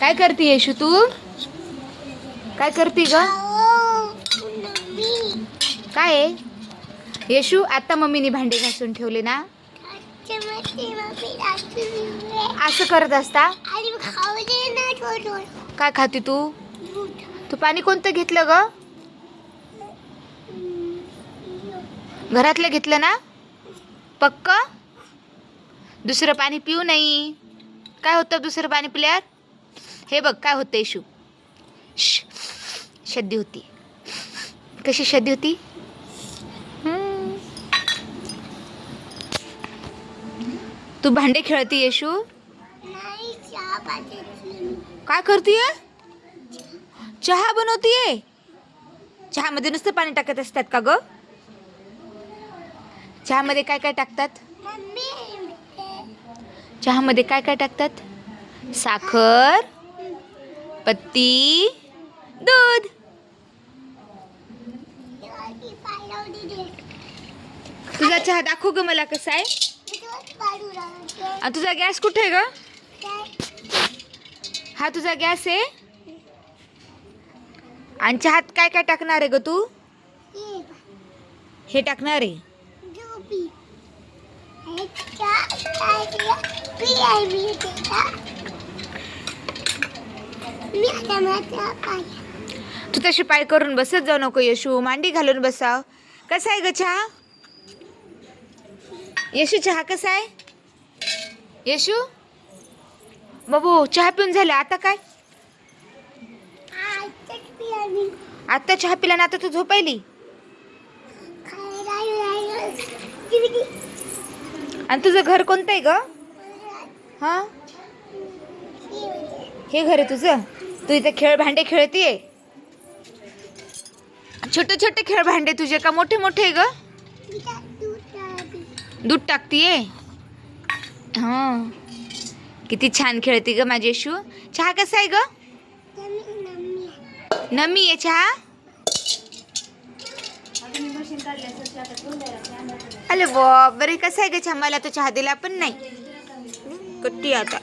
काय करते येशू तू? काय करते ग? काय आहे? येशू आता मम्मीने भांडे घासून ठेवले ना? असं करत असता? काय खाते तू? तू पाणी कोणतं घेतलं ग? घरातलं घेतलं ना? पक्क? दुसरं पाणी पिऊ नाही. काय होतं दुसरं पाणी पिल्यावर? हे बघ काय होतं येशू? श शद्दी होती. कशी शद्दी होती. तू भांडे खेळती येशू? काय करतीये? चहा बनवतीये? चहामध्ये नुसतं पाणी टाकत असतात का ग? चहामध्ये काय काय टाकतात? चहामध्ये काय काय टाकतात? साखर पत्ती दूध. तुझा चहा दाखव ग मला कसा आहे. तुझा गॅस कुठे आहे ग? हा तुझा गॅस आहे. आणि चहात काय काय टाकणार आहे ग तू? हे टाकणार आहे. तू तशी पाय करून बसत जाऊ नको यशू. मांडी घालून बसाव. कसा आहे ग चहा? यशू चहा कसा आहे? यशू? बाबू चहा पिऊन झालं. आता काय? आता चहा पिला ना आता तू झोपायली? आणि तुझं घर कोणतं आहे ग? हा? हे घर आहे तुझं. तू इथे खेळ भांडे खेळतीये? छोटे छोटे खेळ भांडे तुझे का मोठे मोठे आहे ग? दूध टाकतीये? हां. किती छान खेळते ग माझी यशू. चहा कसा आहे ग? नमी आहे चहा? अरे बाप बरे कसा आहे ग चहा? मला तो चहा दिला पण नाही. कट्टी आता.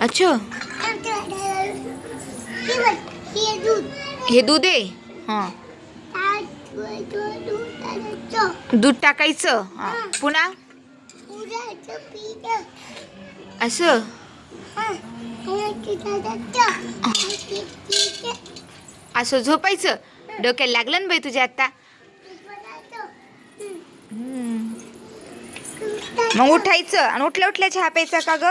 अच्छा. हे दूध आहे? हां. दूध टाकायचं? हां. पुन्हा? असं? असं झोपायचं? डोक्याला लागलं ना बाई तुझ्या आता मग उठायचं. आणि उठल्या उठल्या चहा प्यायचा का ग?